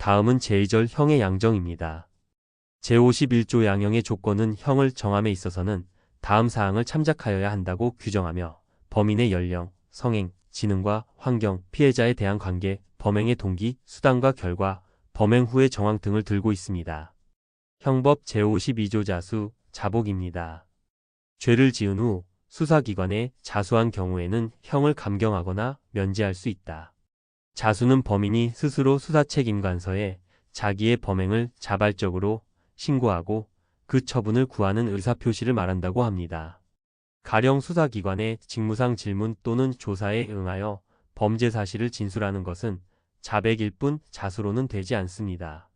다음은 제2절 형의 양정입니다. 제51조 양형의 조건은 형을 정함에 있어서는 다음 사항을 참작하여야 한다고 규정하며 범인의 연령, 성행, 지능과 환경, 피해자에 대한 관계, 범행의 동기, 수단과 결과, 범행 후의 정황 등을 들고 있습니다. 형법 제52조 자수, 자복입니다. 죄를 지은 후 수사기관에 자수한 경우에는 형을 감경하거나 면제할 수 있다. 자수는 범인이 스스로 수사책임관서에 자기의 범행을 자발적으로 신고하고 그 처분을 구하는 의사표시를 말한다고 합니다. 가령 수사기관의 직무상 질문 또는 조사에 응하여 범죄 사실을 진술하는 것은 자백일 뿐 자수로는 되지 않습니다.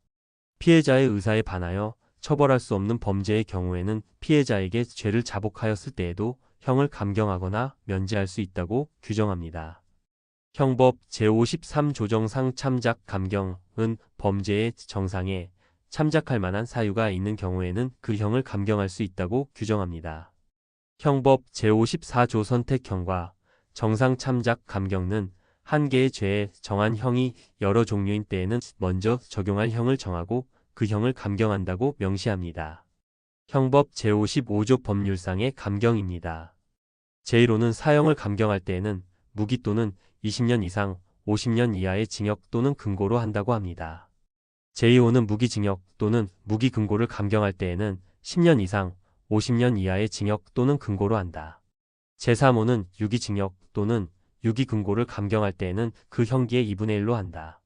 피해자의 의사에 반하여 처벌할 수 없는 범죄의 경우에는 피해자에게 죄를 자복하였을 때에도 형을 감경하거나 면제할 수 있다고 규정합니다. 형법 제53조정상 참작 감경은 범죄의 정상에 참작할 만한 사유가 있는 경우에는 그 형을 감경할 수 있다고 규정합니다. 형법 제54조 선택형과 정상 참작 감경은 한 개의 죄에 정한 형이 여러 종류인 때에는 먼저 적용할 형을 정하고 그 형을 감경한다고 명시합니다. 형법 제55조 법률상의 감경입니다. 제1호는 사형을 감경할 때에는 무기 또는 20년 이상 50년 이하의 징역 또는 금고로 한다고 합니다. 제2호는 무기징역 또는 무기금고를 감경할 때에는 10년 이상 50년 이하의 징역 또는 금고로 한다. 제3호는 유기징역 또는 유기금고를 감경할 때에는 그 형기의 2분의 1로 한다.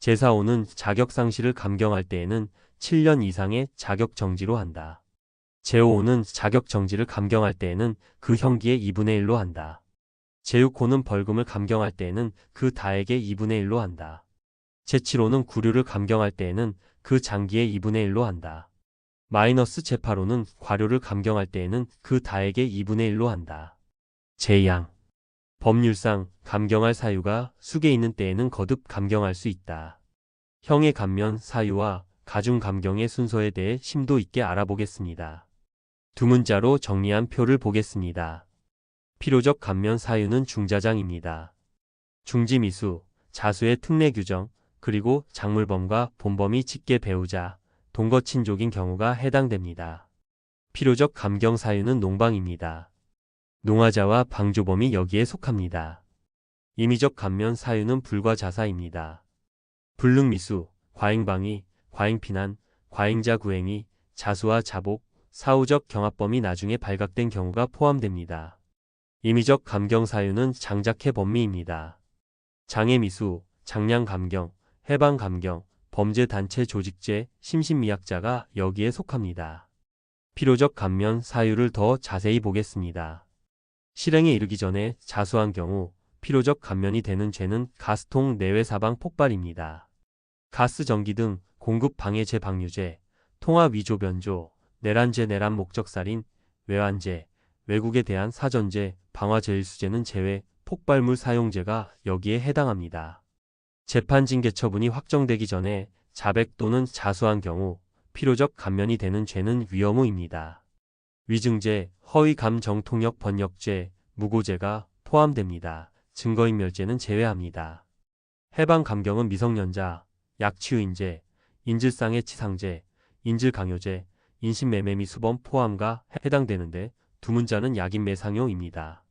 제4호는 자격상실을 감경할 때에는 7년 이상의 자격정지로 한다. 제5호는 자격정지를 감경할 때에는 그 형기의 2분의 1로 한다. 제6호는 벌금을 감경할 때에는 그 다액의 2분의 1로 한다. 제7호는 구류를 감경할 때에는 그 장기의 2분의 1로 한다. 마이너스 제8호는 과료를 감경할 때에는 그 다액의 2분의 1로 한다. 제2항 법률상 감경할 사유가 수개 있는 때에는 거듭 감경할 수 있다. 형의 감면 사유와 가중 감경의 순서에 대해 심도 있게 알아보겠습니다. 두 문자로 정리한 표를 보겠습니다. 필요적 감면 사유는 중자장입니다. 중지미수, 자수의 특례 규정, 그리고 작물범과 본범이 직계 배우자, 동거친족인 경우가 해당됩니다. 필요적 감경 사유는 농방입니다. 농화자와 방조범이 여기에 속합니다. 임의적 감면 사유는 불과 자사입니다. 불능미수, 과잉방위, 과잉피난, 과잉자 구행위, 자수와 자복, 사후적 경합범이 나중에 발각된 경우가 포함됩니다. 임의적 감경 사유는 장작해 범미입니다. 장애 미수, 장량 감경, 해방 감경, 범죄 단체 조직죄, 심신미약자가 여기에 속합니다. 필요적 감면 사유를 더 자세히 보겠습니다. 실행에 이르기 전에 자수한 경우 필요적 감면이 되는 죄는 가스통 내외 사방 폭발입니다. 가스 전기 등 공급 방해 재방류죄, 통화 위조 변조, 내란죄 내란 목적 살인, 외환죄, 외국에 대한 사전죄, 방화제일수죄는 제외, 폭발물 사용죄가 여기에 해당합니다. 재판 징계 처분이 확정되기 전에 자백 또는 자수한 경우 필요적 감면이 되는 죄는 위험우입니다. 위증죄, 허위감 정통역 번역죄, 무고죄가 포함됩니다. 증거인멸죄는 제외합니다. 해방감경은 미성년자, 약취유인죄, 인질상해 치상죄, 인질강요죄, 인신매매 미 수범 포함과 해당되는데 두 문자는 약인매상용입니다.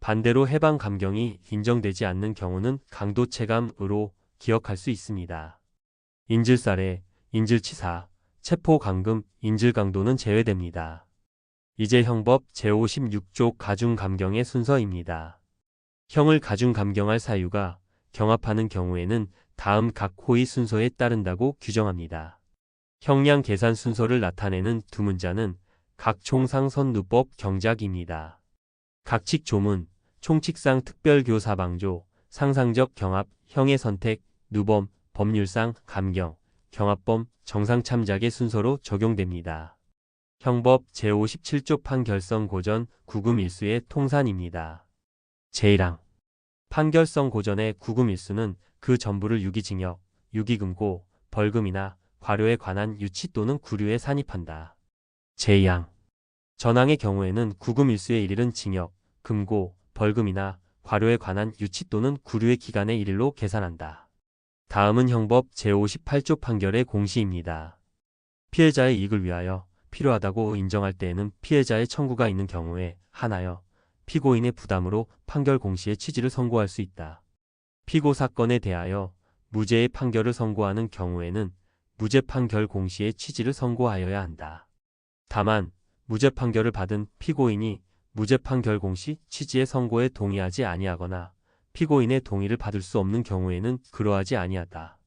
반대로 해방 감경이 인정되지 않는 경우는 강도 체감으로 기억할 수 있습니다. 인질살해, 인질치사, 체포감금, 인질강도는 제외됩니다. 이제 형법 제56조 가중감경의 순서입니다. 형을 가중감경할 사유가 경합하는 경우에는 다음 각 호의 순서에 따른다고 규정합니다. 형량 계산 순서를 나타내는 두 문자는 각총상선누법 경작입니다. 각칙 조문, 총칙상 특별교사방조, 상상적 경합, 형의 선택, 누범, 법률상 감경, 경합범, 정상참작의 순서로 적용됩니다. 형법 제57조 판결성 고전 구금 일수의 통산입니다. 제1항 판결성 고전의 구금 일수는 그 전부를 유기징역, 유기금고, 벌금이나 과료에 관한 유치 또는 구류에 산입한다. 제2항 전항의 경우에는 구금 일수의 일일은 징역, 금고, 벌금이나 과료에 관한 유치 또는 구류의 기간의 일일로 계산한다. 다음은 형법 제58조 판결의 공시입니다. 피해자의 이익을 위하여 필요하다고 인정할 때에는 피해자의 청구가 있는 경우에 하나여 피고인의 부담으로 판결 공시의 취지를 선고할 수 있다. 피고 사건에 대하여 무죄의 판결을 선고하는 경우에는 무죄 판결 공시의 취지를 선고하여야 한다. 다만 무죄 판결을 받은 피고인이 무죄 판결 공시 취지의 선고에 동의하지 아니하거나 피고인의 동의를 받을 수 없는 경우에는 그러하지 아니하다.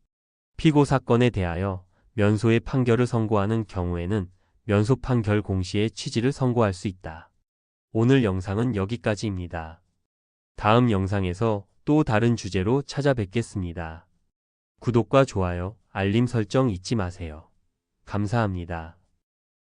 피고 사건에 대하여 면소의 판결을 선고하는 경우에는 면소 판결 공시의 취지를 선고할 수 있다. 오늘 영상은 여기까지입니다. 다음 영상에서 또 다른 주제로 찾아뵙겠습니다. 구독과 좋아요, 알림 설정 잊지 마세요. 감사합니다.